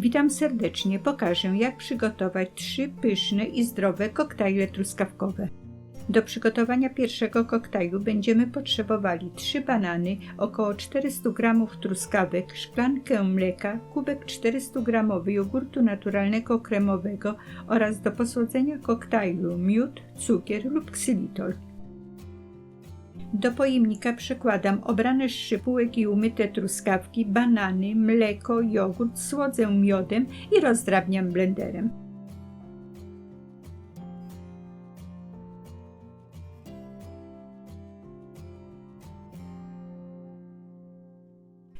Witam serdecznie. Pokażę, jak przygotować trzy pyszne i zdrowe koktajle truskawkowe. Do przygotowania pierwszego koktajlu będziemy potrzebowali 3 banany, około 400 g truskawek, szklankę mleka, kubek 400 g jogurtu naturalnego kremowego oraz do posłodzenia koktajlu miód, cukier lub ksylitol. Do pojemnika przekładam obrane szypułek i umyte truskawki, banany, mleko, jogurt, słodzę miodem i rozdrabniam blenderem.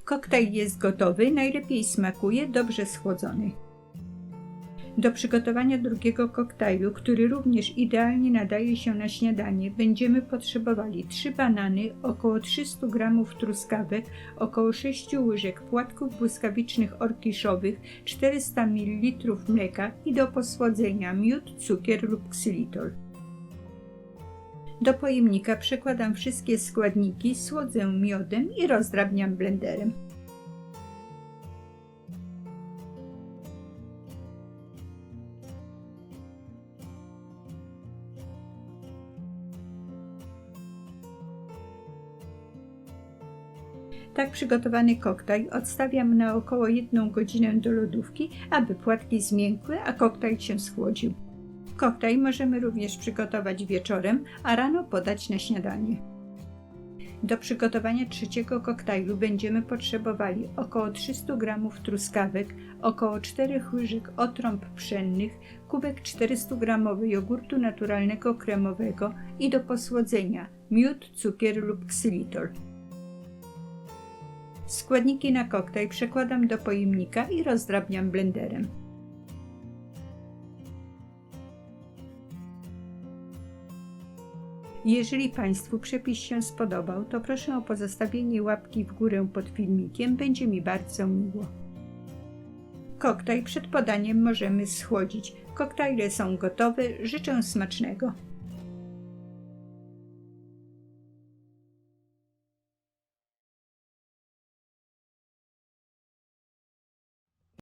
Koktajl jest gotowy, najlepiej smakuje dobrze schłodzony. Do przygotowania drugiego koktajlu, który również idealnie nadaje się na śniadanie, będziemy potrzebowali 3 banany, około 300 g truskawek, około 6 łyżek płatków błyskawicznych orkiszowych, 400 ml mleka i do posłodzenia miód, cukier lub ksylitol. Do pojemnika przekładam wszystkie składniki, słodzę miodem i rozdrabniam blenderem. Tak przygotowany koktajl odstawiam na około 1 godzinę do lodówki, aby płatki zmiękły, a koktajl się schłodził. Koktajl możemy również przygotować wieczorem, a rano podać na śniadanie. Do przygotowania trzeciego koktajlu będziemy potrzebowali około 300 g truskawek, około 4 łyżek otrąb pszennych, kubek 400 g jogurtu naturalnego kremowego i do posłodzenia miód, cukier lub ksylitol. Składniki na koktajl przekładam do pojemnika i rozdrabniam blenderem. Jeżeli Państwu przepis się spodobał, to proszę o pozostawienie łapki w górę pod filmikiem, będzie mi bardzo miło. Koktajl przed podaniem możemy schłodzić. Koktajle są gotowe, życzę smacznego.